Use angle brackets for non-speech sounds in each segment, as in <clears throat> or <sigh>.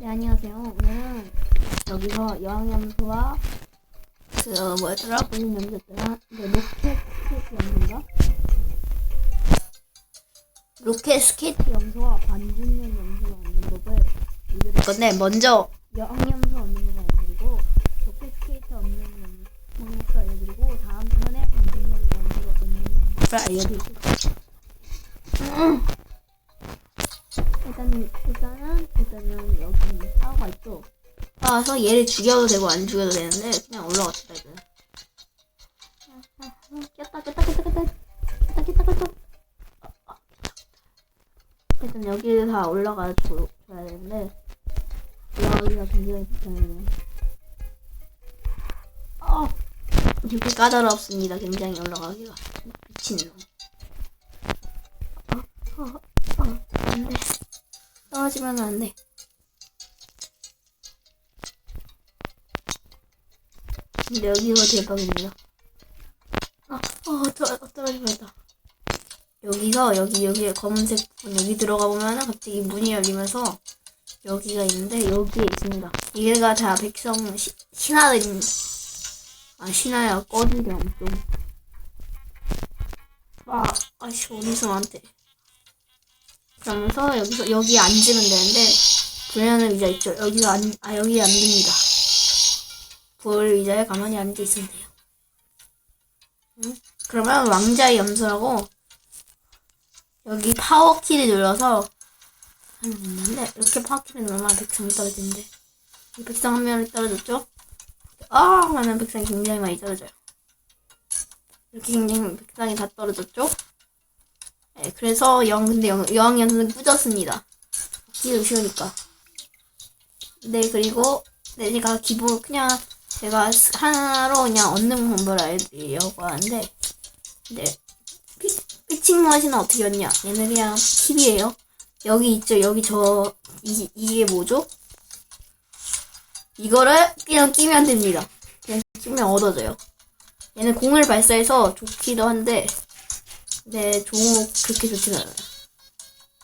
네, 안녕하세요. 오늘은 여기서 여왕염소와 그 뭐였더라? 무슨 염소였더라? 네, 로켓 스케이트 염소인가? 로켓 스케이트 염소와 반중년 염소가 얻는 법을 이들을 건데 먼저 여왕염소 얻는 법을 알려드리고 로켓 스케이트 얻는 방법도 알려드리고 다음 편에 반중년 염소가 얻는 방법을 알려드릴게요. 일 타워서 얘를 죽여도 되고 안 죽여도 되는데 그냥. 꼈다 꼈다 꼈다 꼈다 꼈다 꼈다 꼈다. 어, 어, 일단 여기를 다 올라가 줘, 줘야 되는데 올라가기가 굉장히 불편해요. 어, 이렇게 까다롭습니다. 굉장히 올라가기가 미친놈. 어, 어, 어, 안 돼. 떨어지면 안 돼. 근데 여기가 대박입니다. 아, 어, 떨, 떨어질 뻔했다. 여기서 여기 여기 검은색 부분 여기 들어가 보면은 갑자기 문이 열리면서 여기가 있는데 여기에 있습니다. 이게가 다 백성 시, 신하들입니다. 아 신하야 꺼지렴 좀. 아, 아씨 어디서 나한테. 그러면서 여기서 여기 앉으면 되는데 불리하는 의자 있죠. 여기가 안, 아 여기 안 됩니다. 불 의자에 가만히 앉아 있으면 돼요. 응? 그러면 왕자의 염소라고 여기 파워키를 눌러서 하면 있는데 이렇게 파워키를 누르면 백성이 떨어지는데 이 백성 한 명이 떨어졌죠? 아 하면 백성이 굉장히 많이 떨어져요. 이렇게 굉장히 백성이 다 떨어졌죠? 네, 그래서 영 근데 영, 여왕 연수는 꾸졌습니다. 기도 쉬우니까. 네 그리고 네 제가 기본 그냥 제가 하나로 그냥 얻는 방법을 알려드리려고 하는데 네 피, 피칭 머신은 어떻게 얻냐? 얘는 그냥 팁이에요. 여기 있죠. 여기 저 이, 이게 뭐죠? 이거를 그냥 끼면 됩니다. 그냥 끼면 얻어져요. 얘는 공을 발사해서 좋기도 한데 네, 종목 그렇게 좋지는 않아요.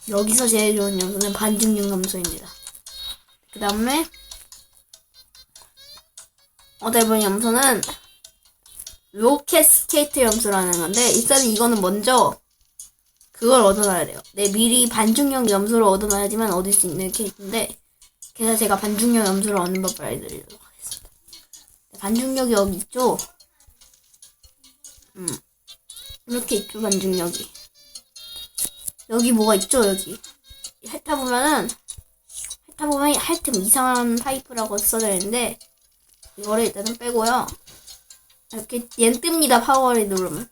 여기서 제일 좋은 염소는 반중력 염소입니다. 그 다음에 어데본 염소는 로켓 스케이트 염소라는 건데 일단 이거는 먼저 그걸 얻어놔야 돼요. 네, 미리 반중력 염소를 얻어놔야지만 얻을 수 있는 케이트인데 그래서 제가 반중력 염소를 얻는 법을 알려드리도록 하겠습니다. 네, 반중력이 여기 있죠? 음. 이렇게 있죠, 반중력이. 여기 뭐가 있죠, 여기. 핥아 보면은, 핥아 보면 하여튼 이상한 파이프라고 써져 있는데, 이거를 일단은 빼고요. 이렇게, 얘는 뜹니다, 파워를 누르면.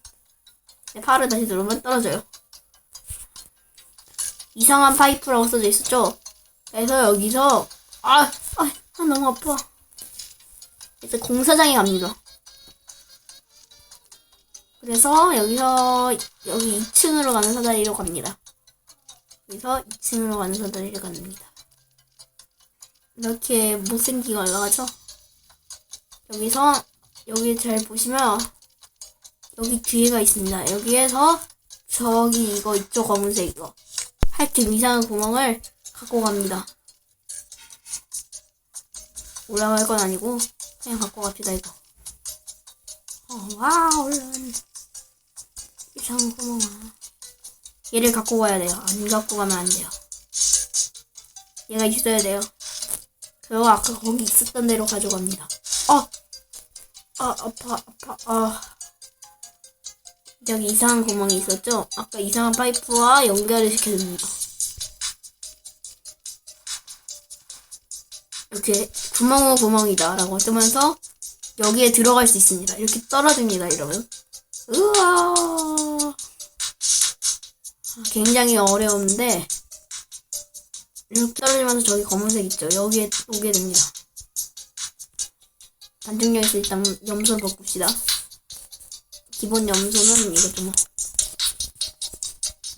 네, 파워를 다시 누르면 떨어져요. 이상한 파이프라고 써져 있었죠? 그래서 여기서, 아, 아, 아 너무 아파. 그래서 공사장에 갑니다. 그래서 여기서 여기 2층으로 가는 사다리로 갑니다. 여기서 2층으로 가는 사다리를 갑니다. 이렇게 못생기게 올라가죠? 여기서 여기 잘 보시면 여기 뒤에가 있습니다. 여기에서 저기 이거 이쪽 검은색 이거 하여튼 이상한 구멍을 갖고 갑니다. 올라갈 건 아니고 그냥 갖고 갑시다 이거. 어, 와 얼른 이상한 구멍아. 얘를 갖고 가야 돼요. 안 갖고 가면 안 돼요. 얘가 있어야 돼요. 그리고 아까 거기 있었던 대로 가져갑니다. 어! 아, 아파, 아파, 아. 여기 이상한 구멍이 있었죠? 아까 이상한 파이프와 연결을 시켜줍니다. 이렇게 구멍은 구멍이다 라고 뜨면서 여기에 들어갈 수 있습니다. 이렇게 떨어집니다, 이러면. 우와. 굉장히 어려운데, 이렇게 떨어지면서 저기 검은색 있죠? 여기에 오게 됩니다. 반중력에서 일단 염소를 바꿉시다. 기본 염소는 이거 좀.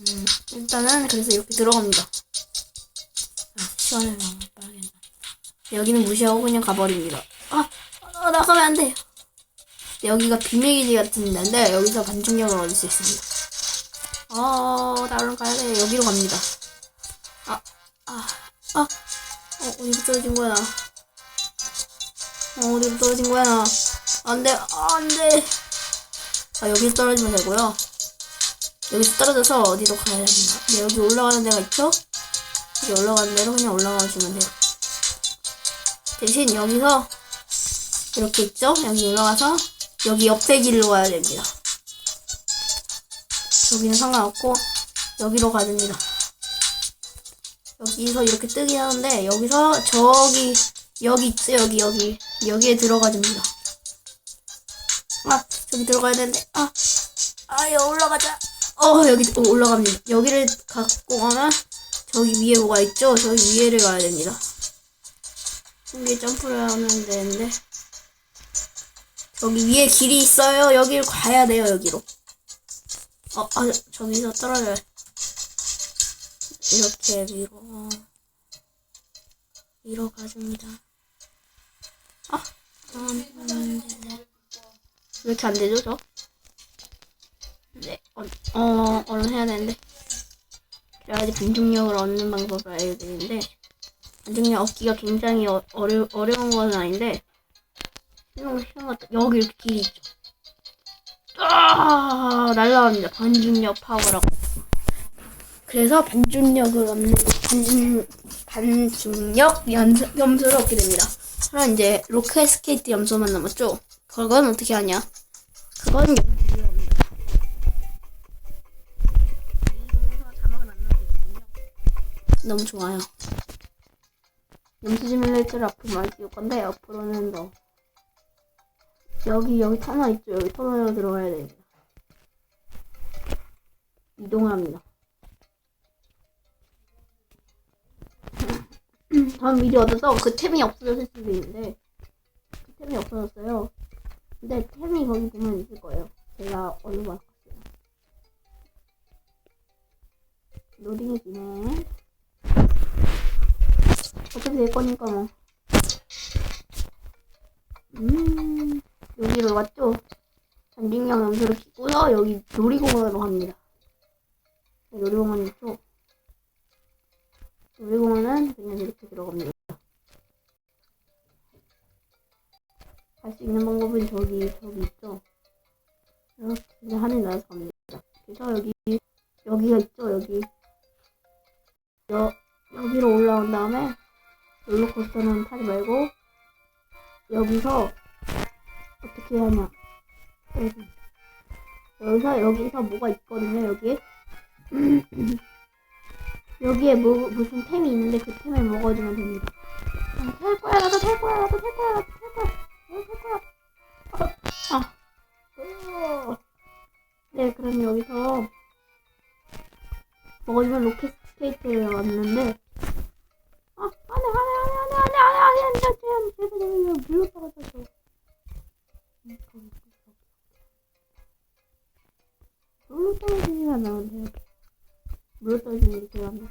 음, 일단은 그래서 이렇게 들어갑니다. 아, 시원해요. 빠르겠다. 여기는 무시하고 그냥 가버립니다. 아, 아 나가면 안 돼요. 여기가 비밀기지 같은 데인데 여기서 반중력을 얻을 수 있습니다. 어, 나로 가야 돼. 여기로 갑니다. 아, 아, 아, 어, 어디로 떨어진 거야, 나. 어, 어디로 떨어진 거야, 나. 안 돼, 아, 안 돼. 아, 여기서 떨어지면 되고요. 여기서 떨어져서 어디로 가야 됩니다. 네, 여기 올라가는 데가 있죠? 여기 올라가는 데로 그냥 올라가 주면 돼요. 대신 여기서 이렇게 있죠? 여기 올라가서 여기 옆에 길로 가야 됩니다. 여기는 상관없고 여기로 가야 됩니다. 여기서 이렇게 뜨긴 하는데 여기서 저기 여기 있죠? 여기 여기 여기에 들어가 줍니다. 아 저기 들어가야 되는데 아 아여 올라가자. 어 여기 어, 올라갑니다. 여기를 갖고 가면 저기 위에 뭐가 있죠? 저기 위에를 가야 됩니다. 여기 점프를 하면 되는데 저기 위에 길이 있어요. 여기를 가야 돼요. 여기로. 어, 아, 저기서 떨어져요. 이렇게 위로 위로 가줍니다. 왜 이렇게 안 되죠, 저? 네, 어, 어, 얼른 해야 되는데. 그래야지 반중력을 얻는 방법을 알려드리는데, 반중력 얻기가 굉장히 어, 어려, 어려운 건 아닌데, 쉬운, 쉬운 것도, 여기 이렇게 길이 있죠. 아, 날라갑니다. 반중력 파워라고. 그래서 반중력을 얻는, 반중, 반중력 염소, 염소를 얻게 됩니다. 그럼 이제 로켓 스케이트 염소만 남았죠? 그건 어떻게 하냐? 그건. 너무 좋아요. 염소 시뮬레이터를 앞으로 많이 띄울 건데, 앞으로는 더. 여기, 여기 터널 있죠? 여기 터널로 들어가야 됩니다. 이동을 합니다. 전 미리 얻어서 그 템이 없어졌을 수도 있는데, 그 템이 없어졌어요. 근데 템이 거기 보면 있을 거예요. 제가 얼른 바꿨어요. 로딩이 지네. 어차피 될 거니까 뭐. 음, 여기로 왔죠? 전진경 염소를 끼고요. 여기 놀이공원으로 갑니다. 네, 놀이공원 있죠? 놀이공원은 그냥 이렇게 들어갑니다. 갈 수 있는 방법은 저기, 저기 있죠? 이렇게 그냥 하늘 날아서 갑니다. 그래서 여기, 여기가 있죠? 여기. 여, 여기로 올라온 다음에 롤러코스터는 타지 말고 여기서 어떻게 하냐 여기. 여기서 여기서 뭐가 있거든요 여기에 <clears throat> 여기에 뭐 무슨 템이 있는데 그 템을 먹어주면 됩니다 아, 탈 거야 나도 탈 거야 나도 탈 거야 나도 탈 거야 탈 거야 아, 아. 어. 네 그럼 여기서 먹어주면 로켓 스케이트에 왔는데 아, 안 돼, 안 돼, 안 돼, 안 돼, 안 돼, 안 돼, 안 돼, 안 돼, 제발, 제발, 제발, 물로 떨어져서. 물로 떨어지면 나면 돼요. 물로 떨어지면 이렇게 한다.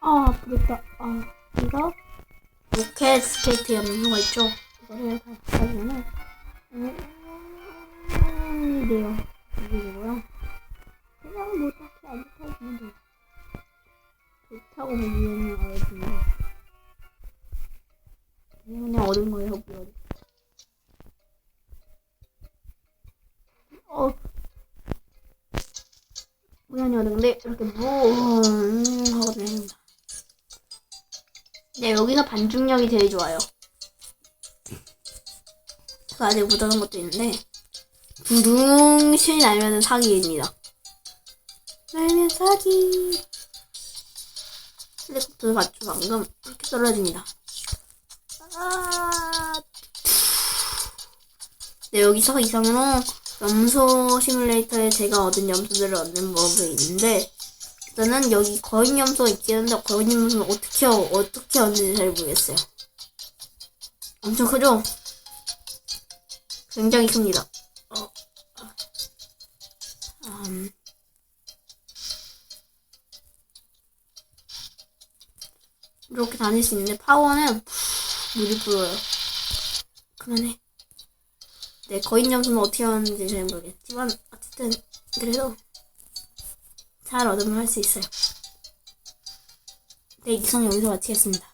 아, 아프겠다. 아, 이거 로켓 스케이트 연료가 있죠? 이거를 다 하면은, 음, 이래요. 이게고요. 그냥 뭐 딱히 안 타주면 돼. 좋다고 보기에는 알지만 그냥 그냥 얻은 거예요, 뭐. 어. 얻은 건데 이렇게 뭐 음, 하고 다닙니다. 네, 여기서 반중력이 제일 좋아요. 제가 아직 못하는 것도 있는데 두둥 실 날면은 사기입니다. 날면 사기. 헬리콥터 봤죠 방금 이렇게 떨어집니다. 아. 네 여기서 이상으로 염소 시뮬레이터에 제가 얻은 염소들을 얻는 법이 있는데 일단은 여기 거인 염소가 있긴 한데 거인 염소는 어떻게 어떻게 얻는지 잘 모르겠어요. 엄청 크죠? 굉장히 큽니다. 어. 음. 이렇게 다닐 수 있는데 파워는 물이 불어요. 그만해. 네, 거인 점수는 어떻게 하는지 잘 모르겠지만 어쨌든 그래도 잘 얻으면 할 수 있어요. 네, 이상 여기서 마치겠습니다.